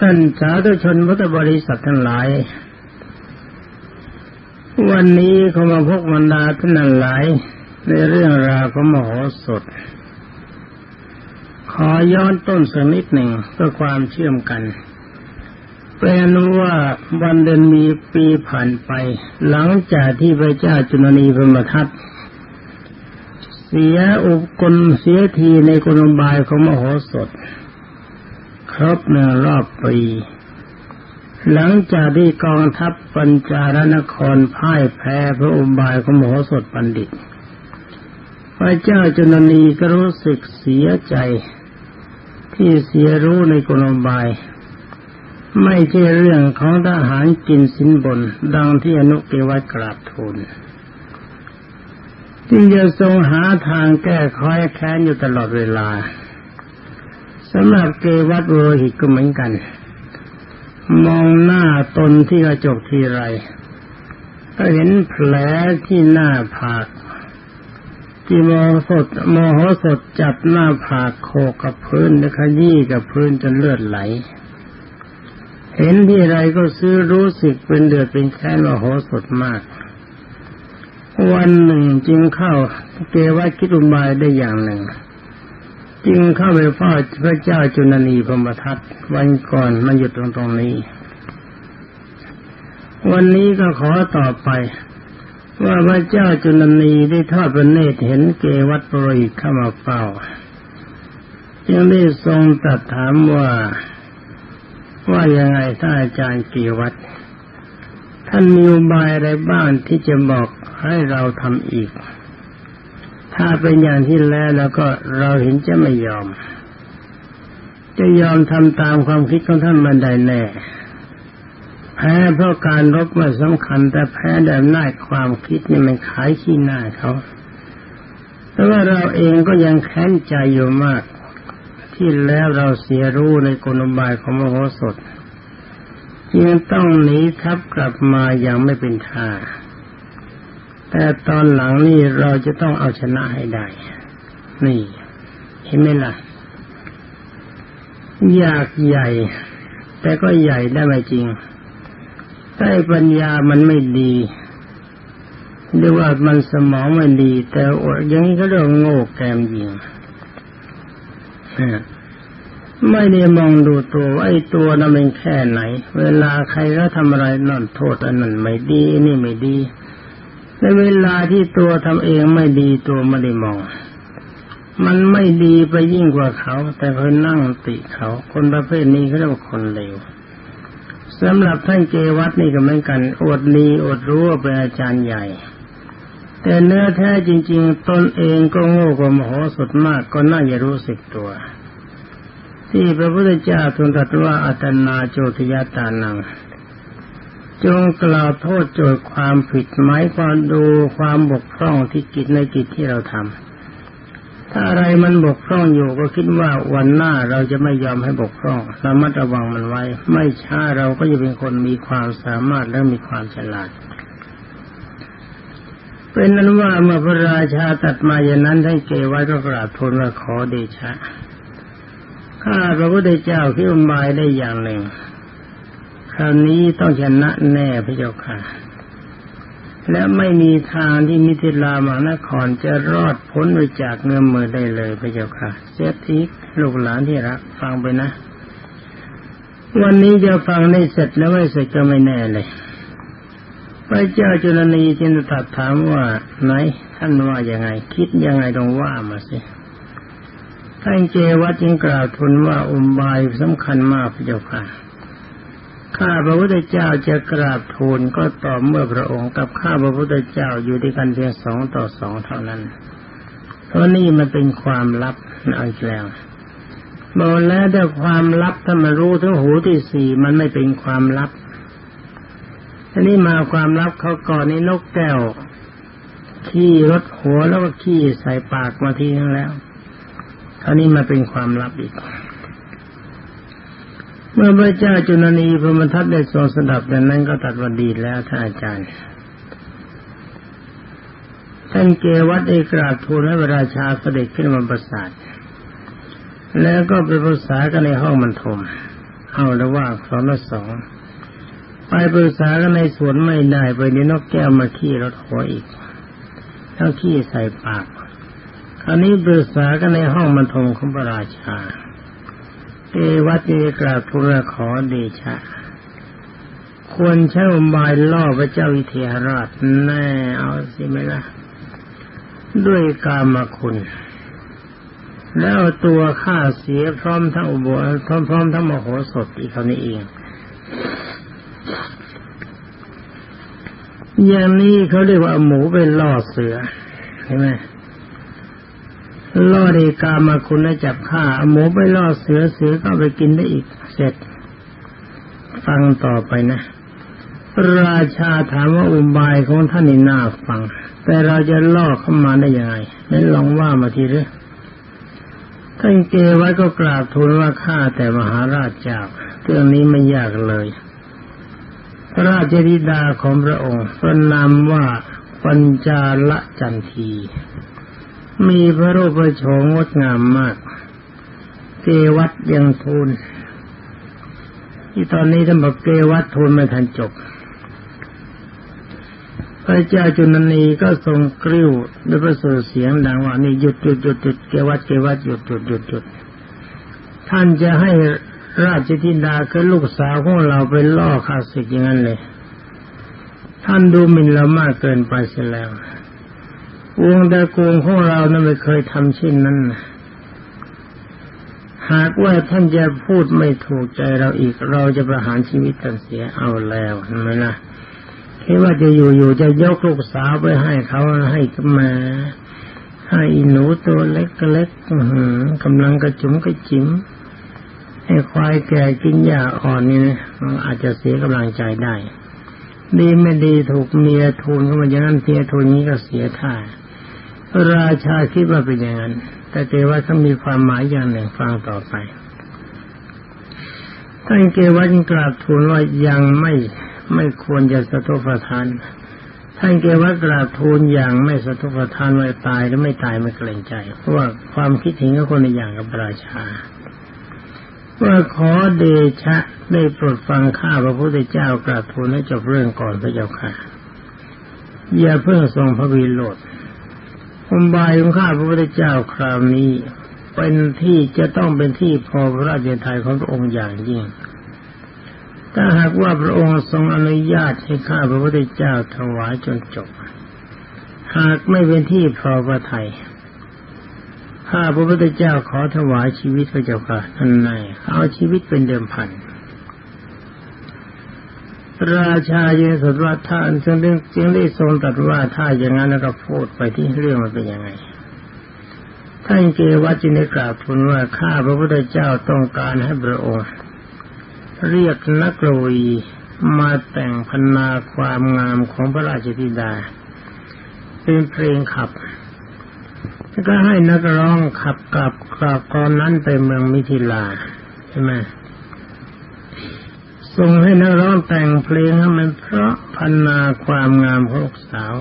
ท่านสาธุชนพุทธบริษัททั้งหลาย วันนี้เขามาพบบรรดาท่านหลาย ในเรื่องราวของมโหสถ ขอย้อนต้นสักนิดหนึ่งเพื่อความเชื่อมกันเป็นว่าวันเดือนมีปีผ่านไป หลังจากที่พระเจ้าจุลนีพรมทัตเสียอุปกลเสียทีในกลบายของมโหสถ ครบหนึ่งรอบปี หลังจากที่กองทัพปัญจารนครพ่ายแพ้พระอุบายของมโหสถบัณฑิต พระเจ้าจุลนีก็รู้สึกเสียใจ ที่เสียรู้ในกลบาย ไม่ใช่เรื่องของทหารกินสินบน ดังที่อนุเกวัตกราบทูลที่จะทรงหาทางแก้คอยแค้นอยู่ตลอดเวลา สำหรับเกวัตโรหิตก็เหมือนกัน มองหน้าตนที่กระจกทีไร ก็เห็นแผลที่หน้าผากที่มโหสดมโหสดจับหน้าผากโคกับพื้นและขยี้กับพื้นจนเลือดไหล เห็นที่ไรก็ซื้อรู้สึกเป็นเดือดเป็นแค้นมโหสดมาก วันหนึ่งจึงเข้าเกวัตคิดอุบายได้อย่างหนึ่ง จึงเข้าไปเฝ้าพระเจ้าจุลนีพรมทัตวันก่อนมาอยู่ตรงตรงนี้ วันนี้ก็ขอต่อไป ว่าพระเจ้าจุลนีได้ทอดพระเนตรเห็นเกวัตปรหิเข้ามาเฝ้า จึงได้ทรงตรัสถามว่าว่ายังไงท่านอาจารย์เกวัตท่านมีอุบายอะไรบ้างที่จะบอกให้เราทำอีก ถ้าเป็นอย่างที่แล้วแล้วก็เราเห็นจะไม่ยอม จะยอมทำตามความคิดของท่านบันไดแน่แพ้เพราะการรบม่สำคัญ แต่แพ้แต่หน้าความคิดนี่มันขายขี้หน้าเขาแต่ว่าเราเองก็ยังแค้นใจอยู่มาก ที่แล้วเราเสียรู้ในกลบายของมโหสถจึงต้องหนีทับกลับมาอย่างไม่เป็นท่า แต่ตอนหลังนี่เราจะต้องเอาชนะให้ได้ นี่ เห็นไหมล่ะ อยากใหญ่ แต่ก็ใหญ่ได้ไม่จริงแต่ปัญญามันไม่ดีหรือว่ามันสมองไม่ดี แต่อดอย่างนี้เขาเรียกโง่แกมยิงไม่ได้มองดูตัวไอ้ตัวนั้นเป็นแค่ไหน เวลาใครก็ทำอะไรนั่นโทษอันนั้นไม่ดี นี่ไม่ดี ในเวลาที่ตัวทำเองไม่ดีตัวไม่ได้มอง มันไม่ดีไปยิ่งกว่าเขา แต่เพิ่นนั่งติเขา คนประเภทนี้เขาเรียกว่าคนเลวสำหรับท่านเกวัตนี่ก็เหมือนกัน อดดีอดรู้ว่าเป็นอาจารย์ใหญ่ แต่เนื้อแท้จริง ๆ ตนเองก็โง่กว่ามโหสถมากก็น่าจะรู้สึกตัว ที่พระพุทธเจ้าทรงตรัสว่าอัตนาโจทยตานัง จงกล่าวโทษโจทย์ความผิดหมายความดูความบกพร่องที่กิจในกิจที่เราทำถ้าอะไรมันบกพร่องอยู่ก็คิดว่าวันหน้าเราจะไม่ยอมให้บกพร่องระมัดระวังมันไว้ ไม่ช้าเราก็จะเป็นคนมีความสามารถและมีความฉลาดเป็นนั้นว่าเมื่อพระราชาตัดมาอย่างนั้นท่านเกวัตก็กราบทูลว่าขอเดชะข้าพระพุทธเจ้าคิดอุบายได้อย่างหนึ่ง คราวนี้ต้องชนะแน่พระเจ้าค่ะ และไม่มีทางที่มิถิลามานครจะรอดพ้นไปจากเงื้อมมือได้เลยพระเจ้าค่ะเซติกลูกหลานที่รักฟังไปนะ วันนี้จะฟังได้เสร็จแล้วไม่เสร็จก็ไม่แน่เลยพระเจ้าจุลนีจึงตรัสถามว่าไหนท่านว่ายังไง คิดยังไงต้องว่ามาสิท่านเจวัตจึงกล่าวทูลว่าอุบายสำคัญมากพระเจ้าค่ะ ข้าพระพุทธเจ้าจะกราบทูลก็ต่อเมื่อพระองค์กับข้าพระพุทธเจ้าอยู่ด้วยกันเพียงสองต่อสองเท่านั้น เพราะนี่มันเป็นความลับเอาอีกแล้วบอกแล้วแต่ความลับถ้ามารู้ถึงหูที่สี่มันไม่เป็นความลับอันนี้มาความลับเขาก่อนในนกแก้วขี้รถหัวแล้วก็ขี้ใส่ปากมาทีนึงแล้วอันนี้มาเป็นความลับอีก เมื่อพระเจ้าจุลนีพรมทัตได้ทรงสดับดังนั้นก็ตัดวันดีแล้วท่านอาจารย์ ท่านเกวัตได้กราบทูลให้พระราชาเสด็จขึ้นมาประสาท แล้วก็ไปปรึกษากันในห้องบรรทมเอาล้วว่าสองละสอง ไปปรึกษากันในสวนไม่ได้ไปเดี๋ยวนกแก้วมาขี้รถหัวอีกแล้วขี้ใส่ปาก คราวนี้ปรึกษากันในห้องบรรทมของพระราชา เอวัตเอกราบทูลขอเดชะ ควรใช้อุบายล่อพระเจ้าวิเทหราชแน่เอาสิไหมล่ะ ด้วยกามคุณ แล้วตัวข้าเสียพร้อมทั้งอุโบสถพร้อมทั้งมโหสถอีกคราวนี้เองอย่างนี้เขาเรียกว่าเอาหมูไปล่อเสือใช่ไหม ล่อในกามาคุณแล้วจับฆ่าหมูไปล่อเสือเสือก็ไปกินได้อีกเสร็จ ฟังต่อไปนะ ราชาถามว่าอุบายของท่านนี่น่าฟัง แต่เราจะล่อเข้ามาได้ยังไงนั้นลองว่ามาทีเถอะท่านเกไว้ก็กราบทูลว่าข้าแต่มหาราชเจ้าเรื่องนี้ไม่ยากเลย พระราชธิดาของพระองค์พระนามว่าปัญจาละจันที มีพระรูปพระโฉมงดงามมากเกวัดยังทูลที่ตอนนี้ท่านบอกเกวัดทูลไม่ทันจบ พระเจ้าจุนนีก็ทรงกริ้วด้วยพระสุรเสียงดังว่านี่หยุดหยุดหยุดหยุดเกวัดเกวัดหยุดหยุดหยุดหยุดท่านจะให้ราชธิดาคือลูกสาวของเราไปล่อข้าศึกอย่างนั้นเลย ท่านดูหมิ่นเรามากเกินไปเสียแล้ว วงตระกูลของเรานั้นไม่เคยทำเช่นนั้นนะหากว่าท่านจะพูดไม่ถูกใจเราอีก เราจะประหารชีวิตท่านเสียเอาแล้วเห็นไหมล่ะคิดว่าจะอยู่ๆจะยกลูกสาวไปให้เขาให้มาให้หนูตัวเล็กก็เล็กกำลังกระจุมกระจิ๋มให้ควายแก่กินหญ้าอ่อนนี่นะมันอาจจะเสียกำลังใจได้ ดีไม่ดีถูกเมียทูลเข้ามาอย่างนั้นเมียทูลนี้ก็เสียท่า ราชาคิดว่าเป็นอย่างนั้น แต่เกว่าเขามีความหมายอย่างหนึ่งฟังต่อไป ท่านเกวัตกราบทูลว่ายังไม่ไม่ควรจะสะทกสะทาน ท่านเกวัตกราบทูลอย่างไม่สะทกสะทานว่าตายหรือไม่ตายไม่เกรงใจ เพราะว่าความคิดเห็นของคนในอย่างกับราชาว่าขอเดชะได้โปรดฟังข้าพระพุทธเจ้ากราบทูลให้จบเรื่องก่อนพระเจ้าค่ะ อย่าเพิ่งทรงพระวีโรธ อุบายของข้าพระพุทธเจ้าคราวนี้ เป็นที่จะต้องเป็นที่พอพระราชทายของพระองค์อย่างยิ่ง ถ้าหากว่าพระองค์ทรงอนุญาตให้ข้าพระพุทธเจ้าถวายจนจบ หากไม่เป็นที่พอพระทัยข้าพระพุทธเจ้าขอถวายชีวิตพระเจ้าค่ะท่านนายเอาชีวิตเป็นเดิมพัน ราชาเยสดว่าท่านจึงได้จึงได้ทรงตรัสว่าถ้าอย่างนั้นแล้วก็พูดไปที่เรื่องมันเป็นยังไงท่านเกวัจึงได้กราบทูลว่าข้าพระพุทธเจ้าต้องการให้พระองค์ เรียกนักกวีมาแต่งพนาความงามของพระราชธิดา เป็นเพลงขับก็ให้นักร้องขับกลับกลับตอนนั้นไปเมืองมิถิลาใช่ไหม ส่งให้นักร้องแต่งเพลงให้มันเพราะพันนาความงามของลูกสาว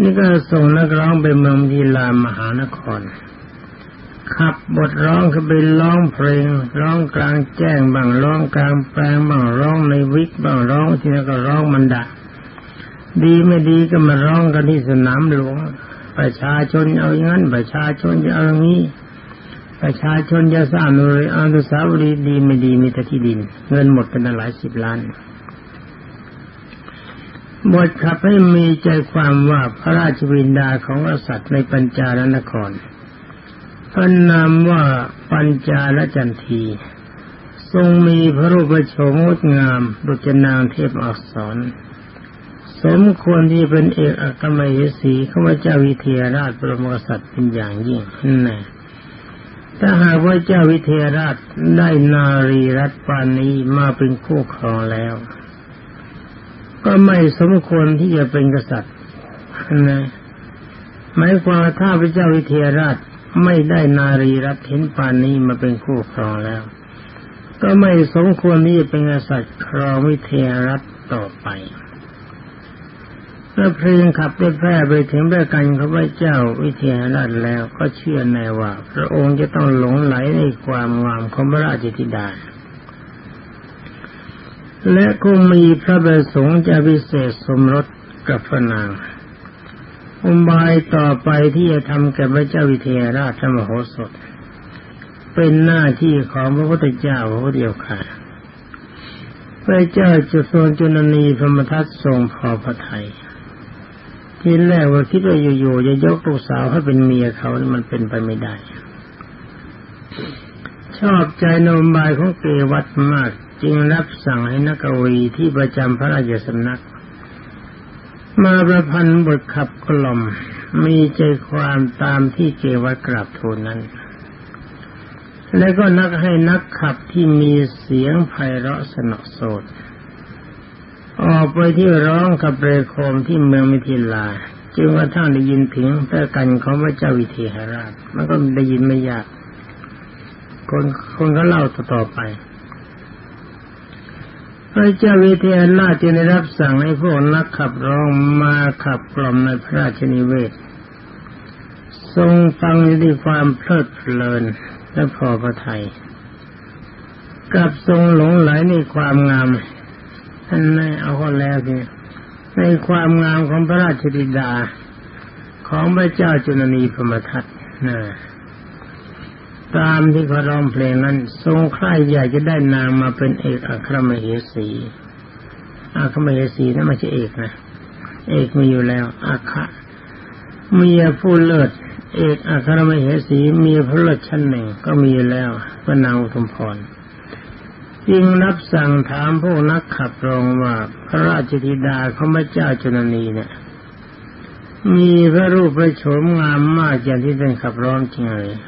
นี่ก็ส่งนักร้องไปเมืองมิถิลามหานคร ขับบทร้องคือไปร้องเพลง ร้องกลางแจ้งบ้างร้องกลางแปลงบ้างร้องในวิกบ้างร้องที่นั่นก็ร้องมันดะดีไม่ดีก็มาร้องกันที่สนามหลวงประชาชนเอาอย่างนั้นประชาชนจะเอาอย่างนี้ ประชาชนจะสร้างหน่วยอนุสาวรีย์ดีไม่ดีมีแต่ที่ดิน เงินหมดเป็นหลายสิบล้านบทขับให้มีใจความว่าพระราชวินดาของกษัตริย์ในปัญจาลนครพระนามว่าปัญจาลจันที ทรงมีพระรูปโฉมงดงามดุจนางเทพอักษร สมควรที่เป็นเอกอัครมเหสีข้าพเจ้าวิเทหราชบรมกษัตริย์เป็นอย่างยิ่งนั่น ถ้าหากว่าเจ้าวิเทหราชได้นารีรัตปานนี้มาเป็นคู่ครองแล้ว ก็ไม่สมควรที่จะเป็นกษัตริย์นะหมายความถ้าพระเจ้าวิเทหราชไม่ได้นารีรัตเห็นปานนี้มาเป็นคู่ครองแล้ว ก็ไม่สมควรที่จะเป็นกษัตริย์ครองวิเทหรัฐต่อไป เมื่อเพลงขับได้แพร่ไปถึงด้วยกันข้าพเจ้าวิเทหราชแล้วก็เชื่อแน่ว่า พระองค์จะต้องหลงไหลในความงามของพระราชธิดาและคงมีพระประสงค์จะพิเศษสมรสกับพระนางอุบายต่อไปที่จะทำแก่พระเจ้าวิเทหราชมโหสถ เป็นหน้าที่ของพระพุทธเจ้าพระเดียวค่ะพระเจ้าจุโซนจุนนีพรมทัตทรงพอพระทยัย ทีแรกว่าคิดว่าอยู่ๆจะยกลูกสาวให้เป็นเมียเขามันเป็นไปไม่ได้ ชอบใจนมบายของเกวัตมาก จึงรับสั่งให้นักวีที่ประจำพระราชสำนัก มาประพันธ์บทขับกล่อม มีใจความตามที่เกวัตกราบทูลนั้น และก็นักให้นักขับที่มีเสียงไพเราะสนอโสด ออกไปที่ร้องกับเรโคมที่เมืองมิถิลา จึงว่าท่านได้ยินถึงแต่กันของพระเจ้าวิเทหราช มันก็ได้ยินไม่ยาก คนคนก็เล่าต่อไปพระเจ้าวิเทหราชจึงได้รับสั่งให้พวกนักขับร้องมาขับกล่อมในพระราชนิเวศ ทรงฟังด้วยความเพลิดเพลินและพอพระทยัยกับทรงหลงไหลในความงาม ท่านไม่เอาก็แล้วทีในความงามของพระราชธิดา ของพระเจ้าจุลนีพมทัตนะตามที่เขาร้องเพลงนั้น ทรงใคร่อยากจะได้นางมาเป็นเอกอัครมเหสีอัครมเหสีนั่นไม่ใช่เอกนะ เอกมีอยู่แล้วอัครเมียผู้เลิศเอกอัครมเหสีมีพระเลิศชั้นหนึ่งก็มีอยู่แล้วพระนางอุทุมพร จึงรับสั่งถามพวกนักขับรองว่าพระราชธิดาเขาพระเจ้าจนนีเนี่ย มีพระรูปพระโฉมงามมากอย่างที่เป็นขับร้องจริงเลย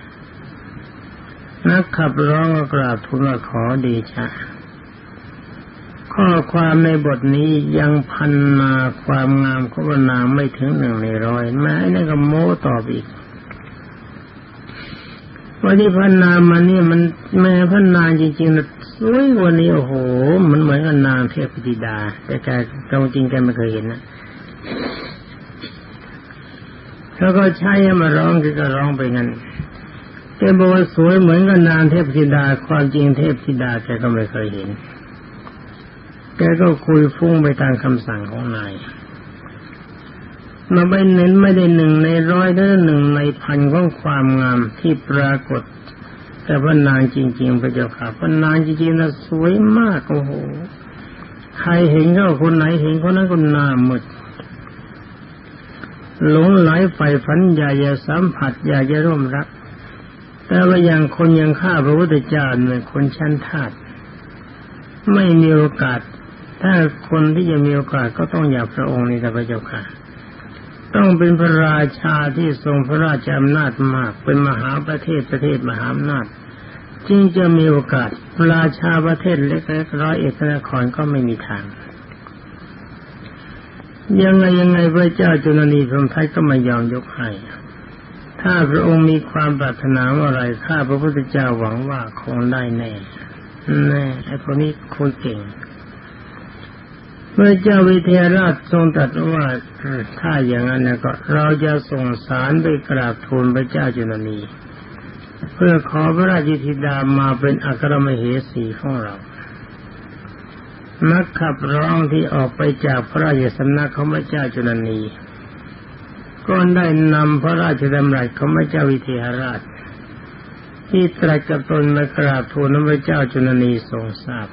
นักขับร้องก็กราบทูลขอดีชะข้อความในบทนี้ยังพันนาความงามของนางไม่ถึงหนึ่งในร้อยแม้นี่ก็โม้ตอบอีกวันนี้พันนามันนี่มันแม่พันนาจริงๆนะ สวยวันนี้โอ้โห มันเหมือนกับนางเทพธิดา แต่แกตรงจริงแกไม่เคยเห็นนะแล้วก็ใช้มาร้องก็ร้องไปงั้นแกบอกว่าสวยเหมือนกับนางเทพธิดา ความจริงเทพธิดาแกก็ไม่เคยเห็น แกก็คุยฟุ้งไปตามคำสั่งของนายมาไม่เน้นไม่ได้หนึ่งในร้อยหรือหนึ่งในพันของความงามที่ปรากฏ แต่ว่านางจริง ๆ พระเจ้าค่ะพระนางจริงๆนะสวยมากโอ้โห ใครเห็นก็คนไหนเห็นคนนั้นก็น่าหมดหลงไหลใฝ่ฝันอยากจะสัมผัสอยากจะร่วมรัก แต่ว่าอย่างคนยังฆ่าพระพุทธเจ้าเนี่ยคนชั้นทาสไม่มีโอกาส ถ้าคนที่จะมีโอกาสก็ต้องอยากพระองค์นี่แต่พระเจ้าค่ะ ต้องเป็นพระราชาที่ทรงพระราชอำนาจมาก เป็นมหาประเทศประเทศมหาอำนาจ จึงจะมีโอกาสราชาประเทศเล็กๆร้อยเอกนครก็ไม่มีทาง ยังไงยังไงพระเจ้าจุลนีพรมไทยก็ไม่ยอมยกให้ ถ้าพระองค์มีความปรารถนาอะไรข้าพระพุทธเจ้าหวังว่าคงได้แน่แน่ไอ้คนนี้คุยเก่งเมื่อเจ้าวิเทหราชทรงตรัสว่าถ้าอย่างนั้นก็เราจะส่งสารไปกราบทูลพระเจ้าจุลนี เพื่อขอพระราชธิดามาเป็นอัครมเหสีของเรา นักขับร้องที่ออกไปจากพระราชสำนักของพระเจ้าจุลนีก็ได้นำพระราชดำรัสของพระเจ้าวิเทหราช ที่ตรัสกับตนมากราบทูลพระเจ้าจุลนีทรงทราบ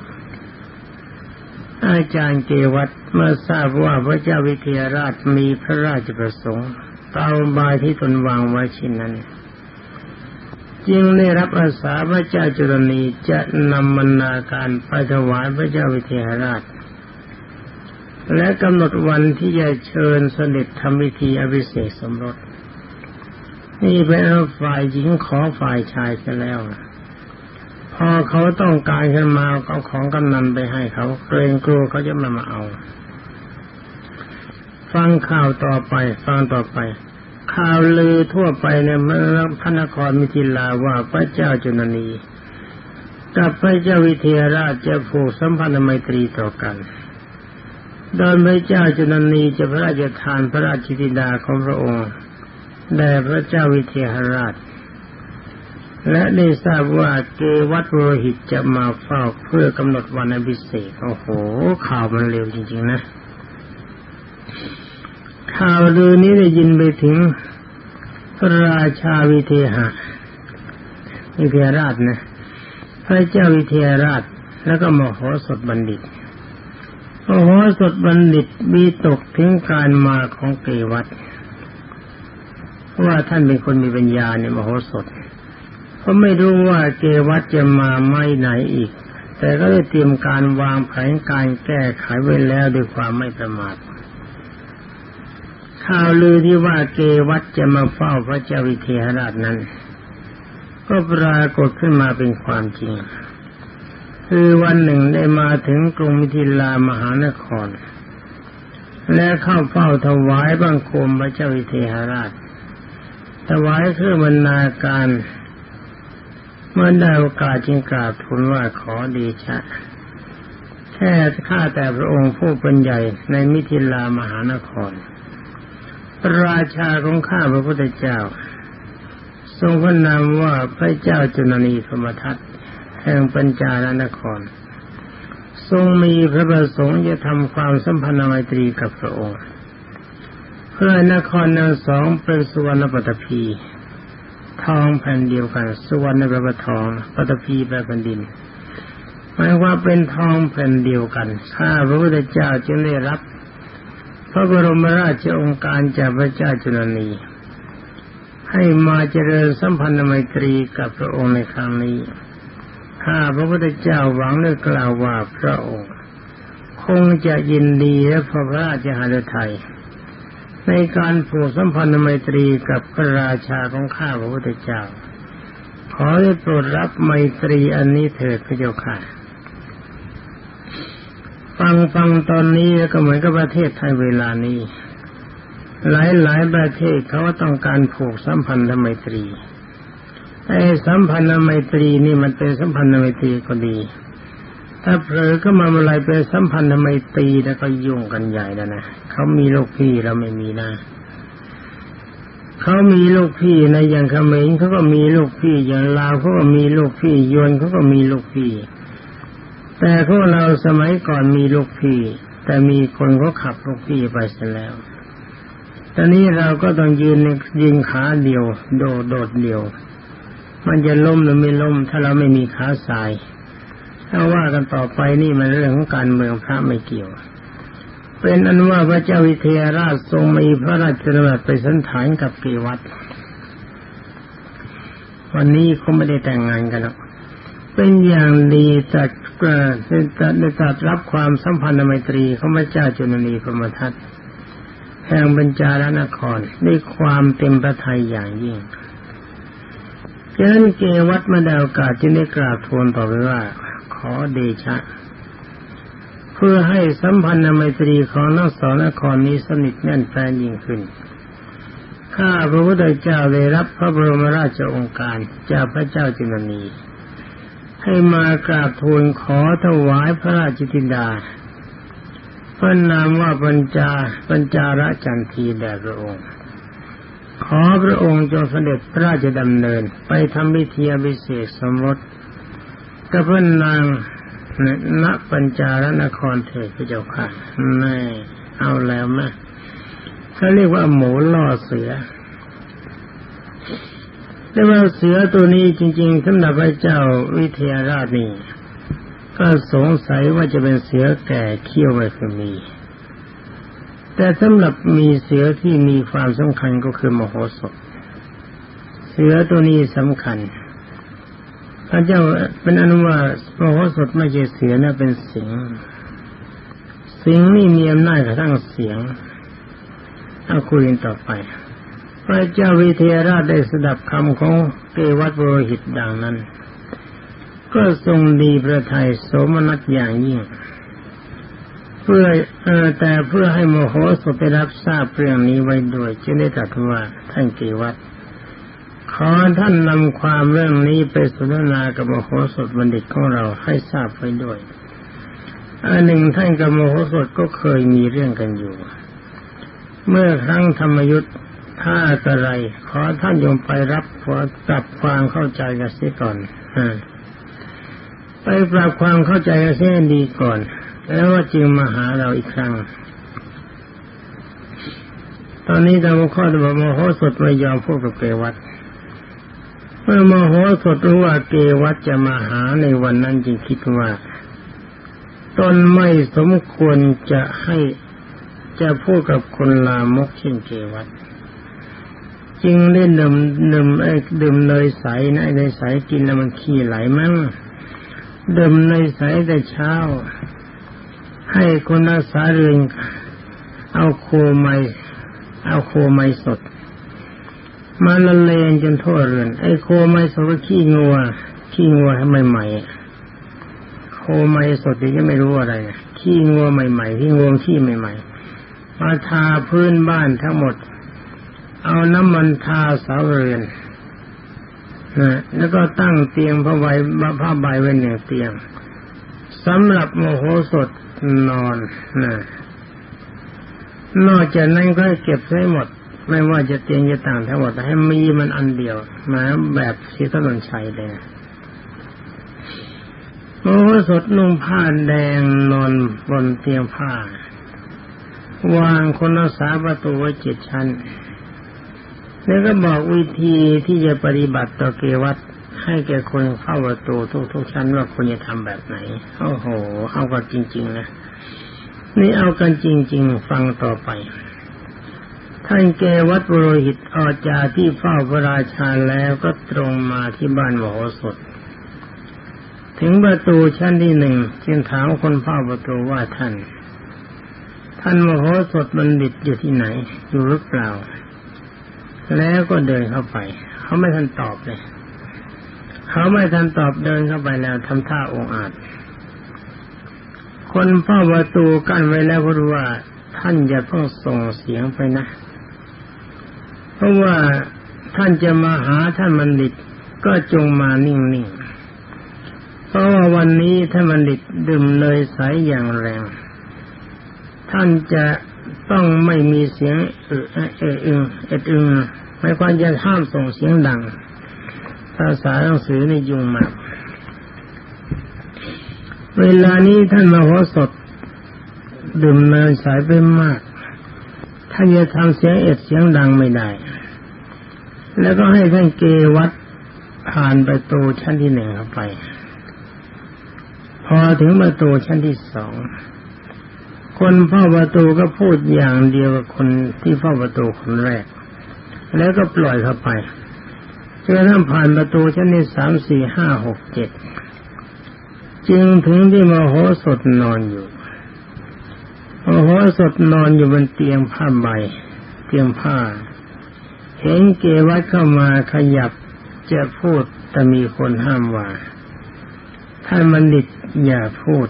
อาจารย์เกวัตเมื่อทราบว่าพระเจ้าวิเทหราชมีพระราชประสงค์ตามบายที่ตนวางไว้ชินนั้น จึงได้รับอาสาพระเจ้าจุลนีจะนำบรรณาการไปถวายพระเจ้าวิเทหราช และกำหนดวันที่จะเชิญเสด็จทำพิธีอภิเษกสมรส นี่เป็นฝ่ายหญิงขอฝ่ายชายซะแล้ว พอเขาต้องการขึ้นมาเอาของกำนันไปให้เขาเกรงกลัวเขาจะมามาเอา ฟังข่าวต่อไป ฟังต่อไป ข่าวลือทั่วไปเนี่ยเมื่อพระนครมิถิลาว่าพระเจ้าจุนนีกับพระเจ้าวิเทหราชจะผูกสัมพันธไมตรีต่อกัน โดยพระเจ้าจุนนีจะพระราชทานพระราชธิดาของพระองค์แด่พระเจ้าวิเทหราช และได้ทราบว่าเกวัตโรหิตจะมาเฝ้าเพื่อกำหนดวันอภิเษกโอ้โห ข่าวมันเร็วจริง ๆ นะ ข่าวลือนี้ได้ยินไปถึงพระราชาวิเทหะ วิเทหราชนะ พระเจ้าวิเทหราช แล้วก็มโหสถบัณฑิตมโหสถบัณฑิตมีตกถึงการมาของเกวัตว่าท่านเป็นคนมีปัญญาเนี่ยมโหสถก็ไม่รู้ว่าเกวัตจะมาไม่ไหนอีก แต่ก็ได้เตรียมการวางแผนการแก้ไขไว้แล้วด้วยความไม่ประมาท ข่าวลือที่ว่าเกวัตจะมาเฝ้าพระเจ้าวิเทหราชนั้น ก็ปรากฏขึ้นมาเป็นความจริง คือวันหนึ่งได้มาถึงกรุงมิถิลามหานคร และเข้าเฝ้าถวายบังคมพระเจ้าวิเทหราช ถวายเครื่องบรรณาการ เมื่อได้โอกาสจึงกราบทูลว่าขอดีชะแค่ข้าแต่พระองค์ผู้เป็นใหญ่ในมิถิลามหานคร ราชาของข้าพระพุทธเจ้า ทรงพระนามว่าพระเจ้าจุลนีธรรมทัตแห่งปัญจาลนคร ทรงมีพระประสงค์จะทำความสัมพันธ์ไมตรีกับพระองค์เพื่อนครนั้นสองเป็นสุวรรณปฐพีทองแผ่นเดียวกัน สุวรรณแปลว่าทองปฐพีแปลแผ่นดินหมายว่าเป็นทองแผ่นเดียวกันข้าพระพุทธเจ้าจึงได้รับ ระบรมราชองค์การจากพระเจ้าจุลนี ให้มาเจริญสัมพันธไมตรีกับพระองค์ในครั้งนี้ข้าพระพุทธเจ้าหวังได้กล่าวว่าพระองค์ คงจะยินดีและพระราชหฤทัยในการผูกสัมพันธไมตรีกับพระราชาของข้าพระพุทธเจ้า ขอได้โปรดรับไมตรีอันนี้เถิดพระเจ้าค่ะ ฟังฟังตอนนี้ก็เหมือนกับประเทศไทยเวลานี้ หลายหลายประเทศเขาต้องการผูกสัมพันธไมตรีไอ้สัมพันธไมตรีนี่มันเป็นสัมพันธไมตรีก็ดี ถ้าเผลอก็มาอะไรเป็นสัมพันธไมตรีแล้วก็ยุ่งกันใหญ่แล้วนะเขามีลูกพี่เราไม่มีนะเขามีลูกพี่ในอย่างเขมรเขาก็มีลูกพี่อย่างลาวเขาก็มีลูกพี่ยวนเขาก็มีลูกพี่ แต่พวกเราสมัยก่อนมีลูกพี่ แต่มีคนเขาขับลูกพี่ไปเสียแล้ว ตอนนี้เราก็ต้องยืนยิงขาเดียว โดดโดดเดียว มันจะล้มหรือไม่ล้มถ้าเราไม่มีขาสายถ้าว่ากันต่อไปนี่มันเรื่องของการเมืองพระไม่เกี่ยว เป็นอันว่าพระเจ้าวิเทหราชทรงมีพระราชดำรัสไปสันฐานกับเกวัตวันนี้เขาไม่ได้แต่งงานกันหรอก เป็นอย่างดีจัดจัดจัดรับความสัมพันธ์ไมตรีของพระเจ้าจุลนีพรมทัตแห่งบรรจารนครด้วยความเต็มพระทัยอย่างยิ่งฉะนั้นเกวัตมาดาโอกาจึงได้กราบทูลต่อไปว่า ขอเดชะ เพื่อให้สัมพันธ์ไมตรีของนักสอนนครนี้สนิทแน่นแฟนยิ่งขึ้นข้าพระพุทธเจ้าได้รับพระบรมราชโองการจากพระเจ้าจุลนี ให้มากราบทูลขอถวายพระราชธิดาพระนามว่าปัญจาปัญจาระจันทีแด่พระองค์ ขอพระองค์จงเสด็จพระราชดำเนินไปทำพิธีอิเศษสมรสกับพระนางณปัญจารนครเถิดพระเจ้าค่ะแน่เอาแล้วไหมเขาเรียกว่าหมูล่อเสือ แต่ว่าเสือตัวนี้จริงๆสำหรับพระเจ้าวิเทหราชนี่ก็สงสัยว่าจะเป็นเสือแก่เขี้ยวไว้คือมี แต่สำหรับมีเสือที่มีความสำคัญก็คือมโหสถ เสือตัวนี้สำคัญ พระเจ้าเป็นอนุว่ามโหสถไม่ใช่เสือนะเป็นสิงสิงนี่มีอำนาจกระทั่งเสียงเอาคุยต่อไป พระเจ้าวิเทหราชได้สดับคำของเกวัตโรหิตดังนั้น ก็ทรงดีพระทัยโสมนัสอย่างยิ่ง เพื่ออแต่เพื่อให้โมโหสถได้รับทราบเรื่องนี้ไว้ด้วยจึงได้ตรัสว่าท่านเกวัตขอท่านนำความเรื่องนี้ไปสนทนากับโมโหสถบัณฑิตของเราให้ทราบไว้ด้วยอันหนึ่งท่านกับโมโหสถก็เคยมีเรื่องกันอยู่ เมื่อครั้งธรรมยุทธ ถ้ากระไร ขอท่านโยมไปรับขอปรับความเข้าใจกันเสียก่อนอไปปรับความเข้าใจกันเสียดีก่อน แล้วว่าจึงมาหาเราอีกครั้ง ตอนนี้ดาวข้อจะบอกโมโหสดไม่ยอมพูดกับเกวัตเมื่อโมโหสดรู้ว่าเกวัตจะมาหาในวันนั้นจึงคิดว่าตนไม่สมควรจะให้จะพูดกับคนลามกเช่นเกวัต จึงเล่นดื่มดื่มไอ้ดื่มเนยใสนะไอ้เนยใสกินแล้วมันขี้ไหลมั้งดื่มเนยใสแต่เช้า ให้คนรักษาเรือนเอาโคไมเอาโคไมสด มาละเลงจนทั่วเรือนไอ้โคไมสดก็ขี้งัวขี้งัวให้ใหม่ๆโคไมสดยังไม่รู้อะไรนะขี้งัวใหม่ๆขี้งัวขี้ใหม่ ๆ มาทาพื้นบ้านทั้งหมด เอาน้ำมันทาเสาเรือนนะแล้วก็ตั้งเตียงผ้าใบผ้าใบไว้หนึ่งเตียงสำหรับโมโหสดนอนนะนอกจากนั้นก็เก็บไว้หมด ไม่ว่าจะเตียงจะต่างทั้งหมดให้มีมันอันเดียวมาแบบที่ถนนชัยเลยโมโหสดนุ่งผ้าแดงนอนบนเตียงผ้า วางคนรักษาประตูไว้เจ็ดชั้น แล้วก็บอกวิธีที่จะปฏิบัติต่อเกวัตให้แก่คนเข้าประตูทุกๆชั้นว่าควรจะทำแบบไหนโอ้โหเอากันจริง ๆ นะนี่เอากันจริง ๆ ฟังต่อไปท่านเกวัตบุโรหิตออกจาที่เฝ้าพระราชาแล้วก็ตรงมาที่บ้านมโหสถ ถึงประตูชั้นที่หนึ่งจึงถามคนเฝ้าประตูว่าท่าน ท่านมโหสถบัณฑิตอยู่ที่ไหน อยู่หรือเปล่า แล้วก็เดินเข้าไป เขาไม่ทันตอบเลย เขาไม่ทันตอบเดินเข้าไปแล้วทำท่าองอาจ คนเฝ้าประตูกั้นไว้แล้วก็รู้ว่าท่านอย่าเพิ่งส่งเสียงไปนะ เพราะว่าท่านจะมาหาท่านบัณฑิตก็จงมานิ่งๆ เพราะว่าวันนี้ท่านบัณฑิตดื่มเลยใสอย่างแรง ท่านจะ ต้องไม่มีเสียงเออเออเออเอออึงไม่ควรจะห้ามส่งเสียงดัง ภาษาหนังสือในยุงมาก เวลานี้ท่านมโหสถดื่มเนยสายไปมาก ท่านจะทำเสียงเอ็ดเสียงดังไม่ได้ แล้วก็ให้ท่านเกวัดผ่านประตูชั้นที่หนึ่งเข้าไป พอถึงประตูชั้นที่สอง คนเฝ้าประตูก็พูดอย่างเดียวกับคนที่เฝ้าประตูคนแรก แล้วก็ปล่อยเข้าไปจนทั่งผ่านประตูชั้นที่สามสี่ห้าหกเจ็ดจึงถึงที่มโหสถนอนอยู่มโหสถนอนอยู่บนเตียงผ้าใบ เตียงผ้า เห็นเกวัตเข้ามาขยับจะพูดแต่มีคนห้ามว่าท่านบัณฑิตอย่าพูด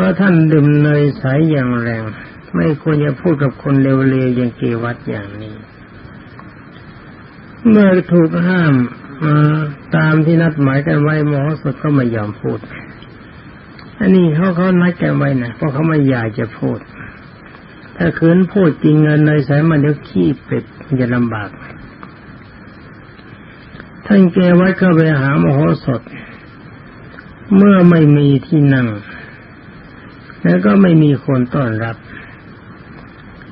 ราะท่านดื่มเนยใสอย่างแรง ไม่ควรจะพูดกับคนเร็วๆอย่างเกวัตอย่างนี้ เมื่อถูกห้ามตามที่นัดหมายกันไว้หมอสดก็ไม่ยอมพูด อันนี้เขาเขานัดกันไว้นะเพราะเขาไม่อยากจะพูด ถ้าคืนพูดจริงเงินเลยสายมันเดี๋ยวขี้เป็ดจะลำบาก ท่านเกวัดก็ไปหาหมโหสถเมื่อไม่มีที่นั่ง แล้วก็ไม่มีคนต้อนรับ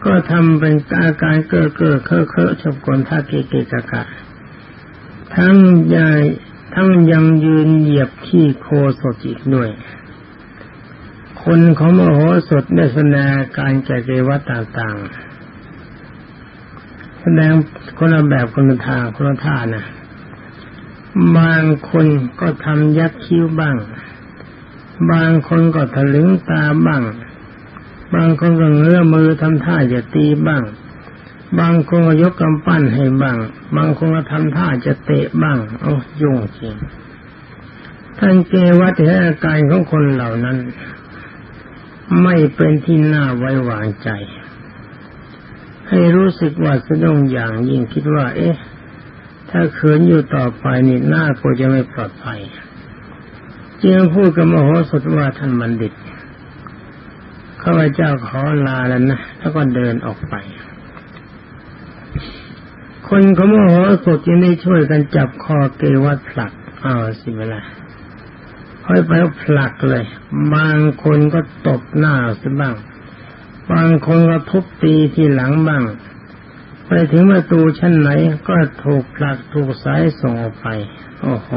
ก็ทำเป็นอาการเก้อเก้อเคอะเคอะชอบกลท่าเกเกกะกะ ทั้งยายทั้งยังยืนเหยียบขี้โคสดอีกด้วย คนของมโหสถได้แสดงการแก่เกวัตต่างๆ แสดงคนละแบบคนละทางคนละท่านะบางคนก็ทำยักคิ้วบ้าง บางคนก็ถลึงตาบ้าง บางคนก็เงื้อมือทำท่าจะตีบ้าง บางคนก็ยกกำปั้นให้บ้าง บางคนก็ทำท่าจะเตะบ้าง โอ้ยุ่งจริงท่านเกวัตเห็นอาการของคนเหล่านั้น ไม่เป็นที่น่าไว้วางใจ ให้รู้สึกว่าสะดุ้งอย่างยิ่งคิดว่า เอ๊ะ ถ้าเขินอยู่ต่อไปนี่หน้าก็จะไม่ปลอดภัย จึงพูดกับมโหสถว่าท่านบัณฑิตข้าพเจ้าขอลาแล้วนะแล้วก็เดินออกไป คนขาโมโหสดยังได้ช่วยกันจับคอเกวัดผลักอ้าวสิเวลาค่อยไปผลักเลย บางคนก็ตบหน้าซะบ้าง บางคนก็ทุบตีที่หลังบ้าง ไปถึงประตูชั้นไหนก็ถูกผลักถูกสายส่งออกไป โอ้โห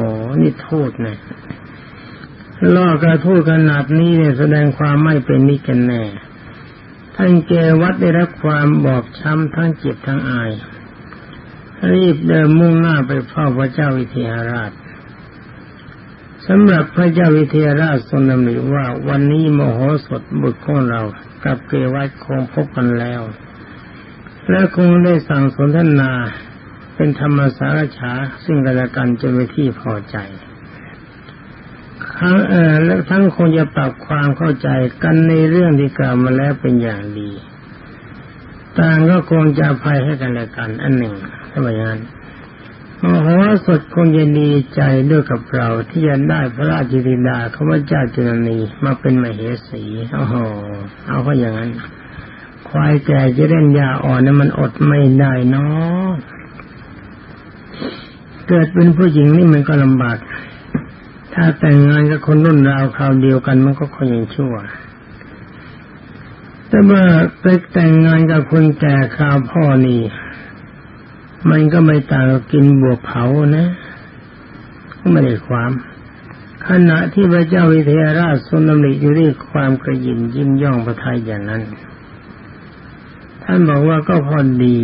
นี่โทษนะ ล่อกระทู้ขนาดนี้เนี่ยแสดงความไม่เป็นมิตรกันแน่ ท่านเกวัดได้รับความบอบช้ำทั้งเจ็บทั้งอาย รีบเดินมุ่งหน้าไปเฝ้าพระเจ้าวิเทหราชสำหรับพระเจ้าวิเทหราชทรงดำริว่าวันนี้มโหสถบุตรของเรากับเกวัดคงพบกันแล้ว และคงได้สั่งสนทนาเป็นธรรมสารฉาซึ่งกันและกันจนเป็นที่พอใจ ทั้งเออและทั้งคงจะปรับความเข้าใจกันในเรื่องที่กล่าวมาแล้วเป็นอย่างดี ต่างก็คงจะภัยให้กันและกัน อันหนึ่งถ้าอย่างนั้นมโหสถคงจะดีใจด้วยกับเราที่จะได้พระราชธิดาเขาว่าเจ้าจุลนีมาเป็นมเหสีโอ้โหเอาก็อย่างนั้น ควายแก่จะเล่นยาอ่อนนั้นมันอดไม่ได้เนาะเกิดเป็นผู้หญิงนี่มันก็ลำบาก ถ้าแต่งงานกับคนรุ่นราวคราวเดียวกันมันก็ค่อยยังชั่ว แต่เมื่อไปแต่งงานกับคนแก่คราวพ่อนี่มันก็ไม่ต่างกับกินบวกเผานะก็ไม่ได้ความขณะที่พระเจ้าวิเทหราชทรงดำริอยู่ด้วยความกระยิมยิ้มย่องประทัยอย่างนั้น ท่านบอกว่าก็พอดี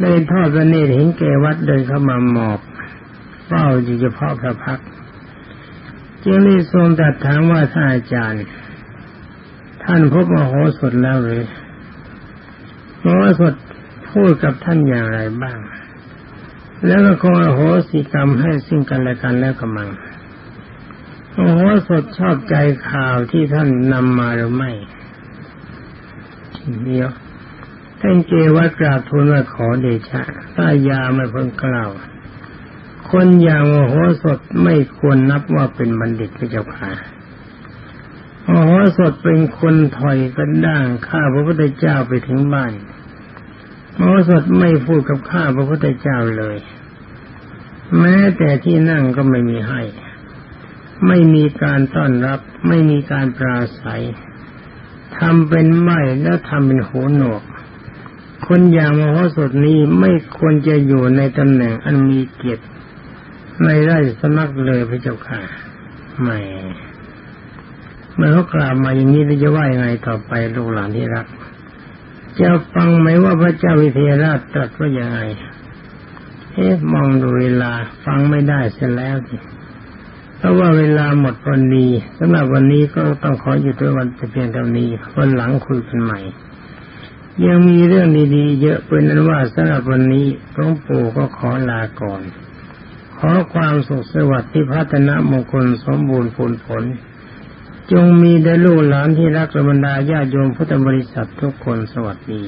ได้ทอดพระเนตรเห็นแกวัดเดินเข้ามาหมอบเฝ้าอยู่เฉพาะพระพักตร์ จึงได้ทรงตรัสถามว่าท่านอาจารย์ ท่านพบมโหสถแล้วหรือมโหสถพูดกับท่านอย่างไรบ้าง แล้วก็คงอโหสิกรรมให้ซึ่งกันและกันแล้วกำมังมโหสถชอบใจข่าวที่ท่านนำมาหรือไม่เดียวท่านเกวัดกราบทูลว่าขอเดชะถ้ายาไม่พ้นกล่าว คนอย่างมโหสถไม่ควรนับว่าเป็นบัณฑิตพระเจ้าค่ะมโหสถเป็นคนถอยกระด้างข้าพระพุทธเจ้าไปถึงบ้านมโหสถไม่พูดกับข้าพระพุทธเจ้าเลย แม้แต่ที่นั่งก็ไม่มีให้ ไม่มีการต้อนรับ ไม่มีการปราศัยทำเป็นไม่แล้วทำเป็นหูหนวกคนอย่างมโหสถนี้ไม่ควรจะอยู่ในตำแหน่งอันมีเกียรติ ในราชสนักเลยพระเจ้าค่ะไม่เมื่อเขากล่าวมาอย่างนี้จะว่ายังไงต่อไปลูกหลานที่รักจะฟังไหมว่าพระเจ้าวิเทหราชตรัสว่ายังไงเอ๊ะมองดูเวลาฟังไม่ได้เสียแล้วเพราะว่าเวลาหมดวันนี้สำหรับวันนี้ก็ต้องขอหยุดด้วยวันเพียงเท่านี้วันหลังคุยกันใหม่ ยังมีเรื่องดีๆ เยอะเป็นนั้นว่าสำหรับวันนี้หลวงปู่ก็ขอลาก่อน ขอความสุขสวัสดิ์ที่พัฒนามงคลสมบูรณ์ผลผล จงมีแด่ลูกหลานที่รักและบรรดาญาโยมพุทธบริษัททุกคนสวัสดี